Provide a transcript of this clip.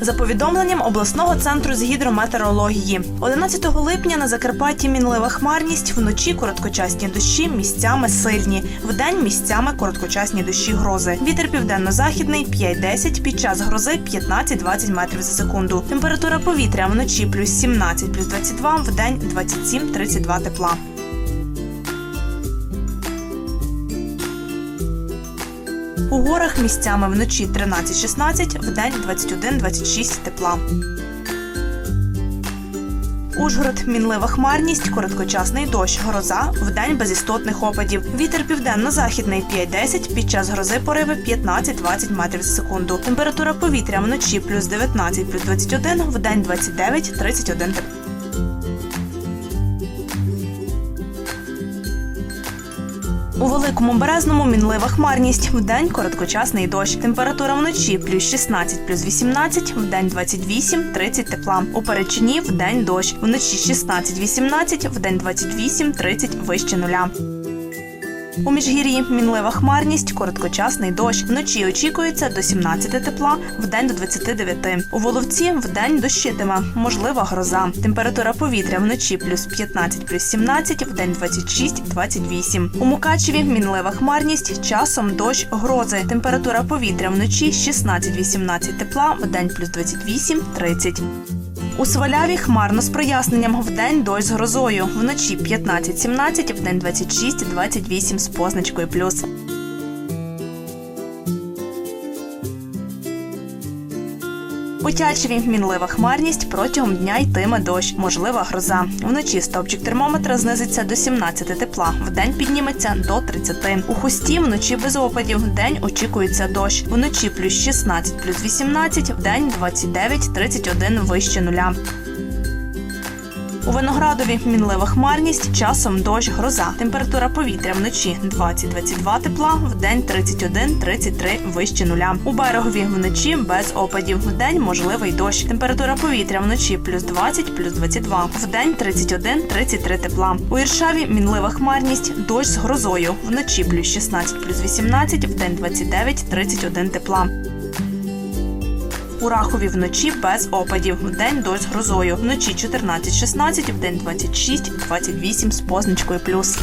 За повідомленням обласного центру з гідрометеорології, 11 липня на Закарпатті мінлива хмарність, вночі короткочасні дощі, місцями сильні, вдень місцями короткочасні дощі грози. Вітер південно-західний 5-10, під час грози 15-20 метрів за секунду. Температура повітря вночі плюс 17, плюс 22, вдень 27-32 тепла. У горах місцями вночі 13-16, вдень 21-26 тепла. Ужгород мінлива хмарність, короткочасний дощ, гроза, вдень без істотних опадів. Вітер південно-західний 5-10, під час грози пориви 15-20 метрів за секунду. Температура повітря вночі плюс 19, плюс 21, вдень 29-31 тепла. У великому березному мінлива хмарність. Вдень короткочасний дощ. Температура вночі плюс 16, плюс 18, вдень 28, 30 тепла. У Перечині вдень дощ. Вночі 16, 18, вдень 28, 30 вище нуля. У міжгір'ї мінлива хмарність, короткочасний дощ. Вночі очікується до 17 тепла, вдень до 29. У Воловці вдень дощитиме, можлива гроза. Температура повітря вночі плюс 15, плюс 17, вдень 26, 28. У Мукачеві мінлива хмарність, часом дощ, грози. Температура повітря вночі 16-18 тепла, вдень плюс 28, 30. У Сваляві хмарно з проясненням. Вдень дощ з грозою. Вночі 15-17, вдень 26-28 з позначкою плюс. У мінлива хмарність протягом дня йтиме дощ, можлива гроза. Вночі стовпчик термометра знизиться до 17 тепла, вдень підніметься до 30. У хусті вночі без опадів. День очікується дощ. Вночі плюс 16, плюс 18, вдень 29-31 вище нуля. У Виноградові мінлива хмарність, часом дощ, гроза. Температура повітря вночі 20-22 тепла, вдень 31-33 вище нуля. У берегові вночі без опадів. Вдень можливий дощ. Температура повітря вночі плюс 20, плюс 22. Вдень 31-33 тепла. У Іршаві мінлива хмарність, дощ з грозою. Вночі плюс 16, плюс 18, вдень 29-31 тепла. У Рахові вночі без опадів. Вдень дощ грозою. Вночі 14-16, вдень 26-28 з позначкою плюс.